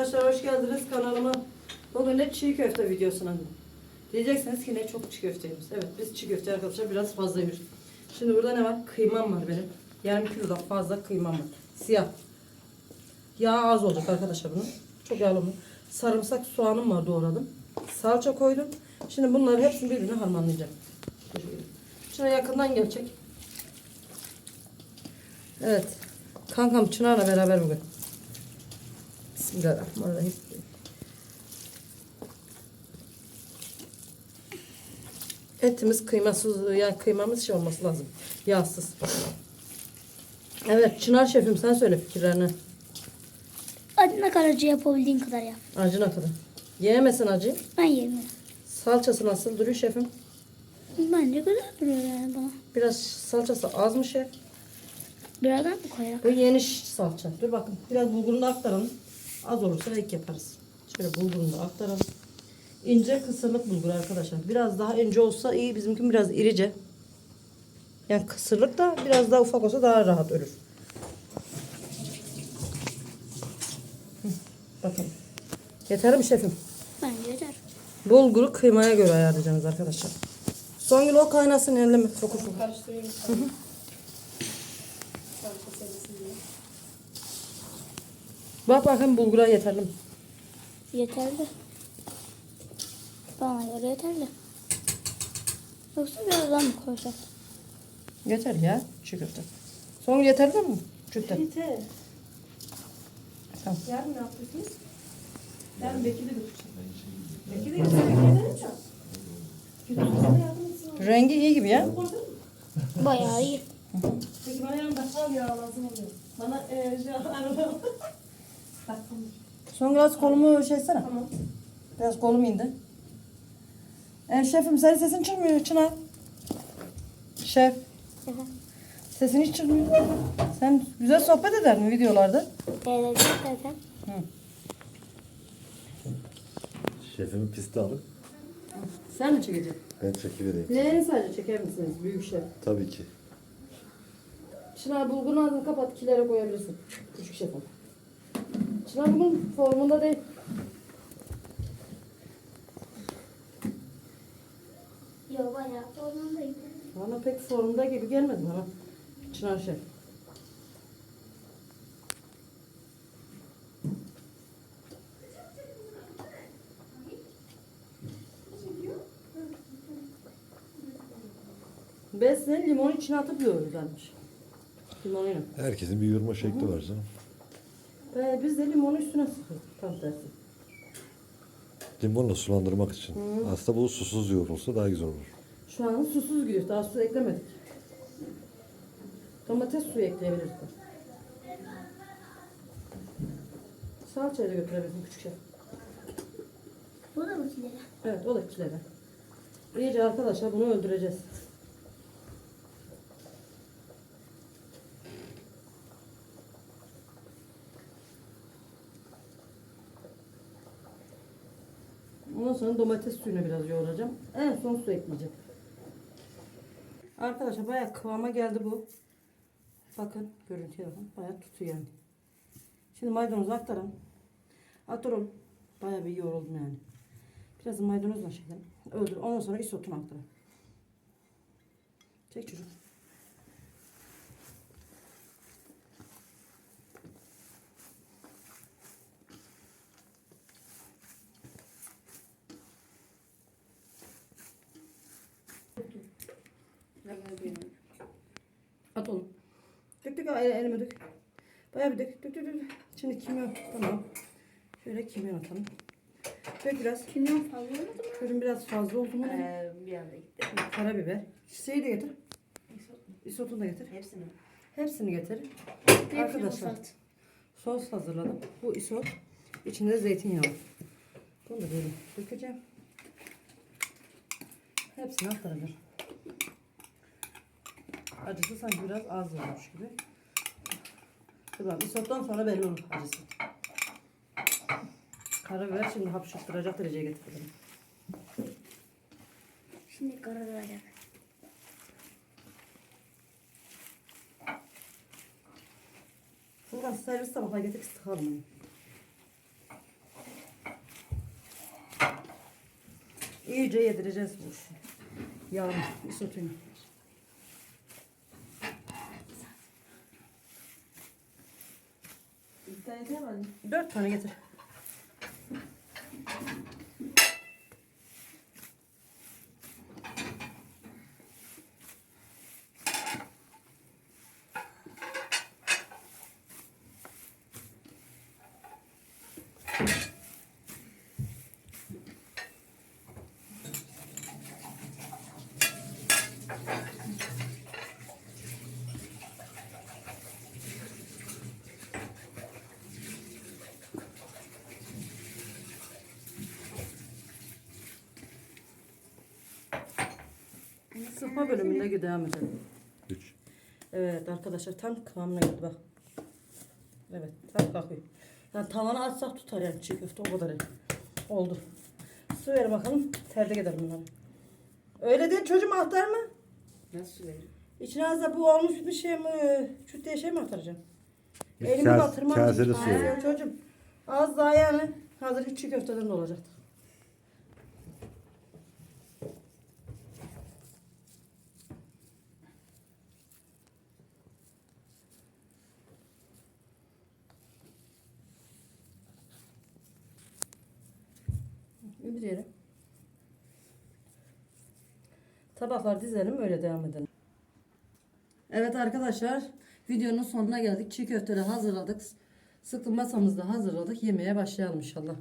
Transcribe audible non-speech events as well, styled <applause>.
Arkadaşlar hoş geldiniz kanalıma. Bugün de çiğ köfte videosuna. Diyeceksiniz ki ne çok çiğ köfteymiş. Evet biz çiğ köfte arkadaşlar biraz fazla yiyoruz. Şimdi burada ne var? Kıymam var benim. Yarım kilodan fazla kıymam var. Siyah. Yağ az olacak arkadaşlar bunun. Çok yağlı mı? Sarımsak soğanım var doğradım. Salça koydum. Şimdi bunları hepsini birbirine harmanlayacağım. Şuraya yakından gelecek. Evet. Kankam Çınar'la beraber bugün. Bismillahirrahmanirrahim. Etimiz kıymasız, yani kıymamız şey olması lazım. Yağsız. Evet Çınar şefim sen söyle fikirlerini. Ne kadar acı yapabildiğin kadar yap. Acına kadar. Yiyemesin acı. Ben yemiyorum. Salçası nasıl duruyor şefim? Bence güzel duruyor yani bana. Biraz salçası az mı şef? Birazdan mı koyarak? Bu yeni salça. Dur bakın biraz bulgurunu aktaralım. Az olursa ek yaparız. Şöyle bulgurunu da aktaralım. İnce kısırlık bulgur arkadaşlar. Biraz daha ince olsa iyi. Bizimki biraz irice. Yani kısırlık da biraz daha ufak olsa daha rahat ölür. Bakın. Yeter mi şefim? Bence yeter. Bulguru kıymaya göre ayarlayacaksınız arkadaşlar. Son gün o kaynasın elleme. Fokur fokur. Bak bakayım bulgura yeterli mi? Yeterli. Bana göre yeterli. Yoksa birazdan mı koysak? Yeter ya çiğ köfte. Son gün yeterli mi? Çüfte. Yeter. Tamam. Yarın ne yapıyorsunuz? Yarın Bekir'e götüreceğim. Bekir'e götüreceğim. Götüreceğim. yardımcısı var. Rengi iyi gibi ya. Bayağı iyi. Peki bana yanımda kal ya lazım oluyor. Bana e, şey <laughs> araba. Son biraz kolumu şey etsene. Tamam. Biraz kolum indi. E, şefim senin sesin çıkmıyor Çınar. Şef. Sesin hiç çıkmıyor. Sen güzel sohbet eder mi videolarda? Evet, zaten. Şefimi piste alın. Sen mi çekeceksin? Ben çekivereyim. Leğeni sadece çeker misiniz büyük şef? Tabii ki. Çınar bulgurun ağzını kapat kilere koyabilirsin. Küçük şefim. Çınar bugün formunda değil. Yok bayağı formundayım. Bana pek formda gibi gelmedi bana. Çınar şef. Besle limonu içine atıp yoğururlarmış. Limonuyla. Herkesin bir yoğurma şekli var canım. Ee, biz de limonu üstüne sıkıyoruz. Tam tersi. Limonla sulandırmak için. Aslında bu susuz yoğrulsa daha güzel olur. Şu an susuz gidiyor. Daha su eklemedik. Domates suyu ekleyebiliriz. da götürebilirsin küçük şef. Bu da mı kilere? Evet o da kilere. İyice arkadaşlar bunu öldüreceğiz. Ondan sonra domates suyunu biraz yoğuracağım. En son su ekleyeceğim. Arkadaşlar bayağı kıvama geldi bu. Bakın görüntüye bakın. Bayağı tutuyor yani. Şimdi maydanozu aktaralım. Atıyorum. Bayağı bir yoruldum yani. Biraz da maydanozla şeyden öldür. Ondan sonra isotunu aktaralım. Çek çocuk. At onu. Dök dök el- elime dök. Bayağı bir dök. Dök dök dök. Şimdi kimyon. Tamam. Şöyle kimyon atalım. Dök biraz. Kimyon fazla olmadı mı? Şöyle biraz fazla oldu mu? Ee, bir anda gitti. Karabiber. Şeyi de getir. Isotunu da getir. Hepsini. Hepsini getir. Hepsini Arkadaşlar boşalt. sos hazırladım. Bu isot. İçinde de zeytinyağı. Bunu da böyle dökeceğim. Hepsini aktaracağım. Acısı sanki biraz az olmuş gibi. Kızım isottan sonra belli olur acısı. Karabiber şimdi hapşırttıracak dereceye getirdim. Şimdi karabiber. Buradan servis tabakla getirip sıkalım. İyice yedireceğiz bu işi. Yağını, isotunu. Tane yeter Dört tane getir. Sıkma bölümünde devam edelim. 3. Evet arkadaşlar tam kıvamına geldi bak. Evet tam kalkıyor. Yani tavana atsak tutar yani çiğ köfte o kadar. Oldu. Su ver bakalım. Terde gider bunları. Öyle değil çocuğum aktar mı? Nasıl verir? İçine az da bu olmuş bir şey mi? Çüt diye şey mi atacağım? Bir Elimi batırmam. kasede su çocuğum. Az daha yani. Hazır bir çiğ köfteden de olacaktı. Bir yere. Tabaklar dizelim öyle devam edelim. Evet arkadaşlar videonun sonuna geldik. Çiğ köfteleri hazırladık. Sıklı masamızda hazırladık. Yemeğe başlayalım inşallah.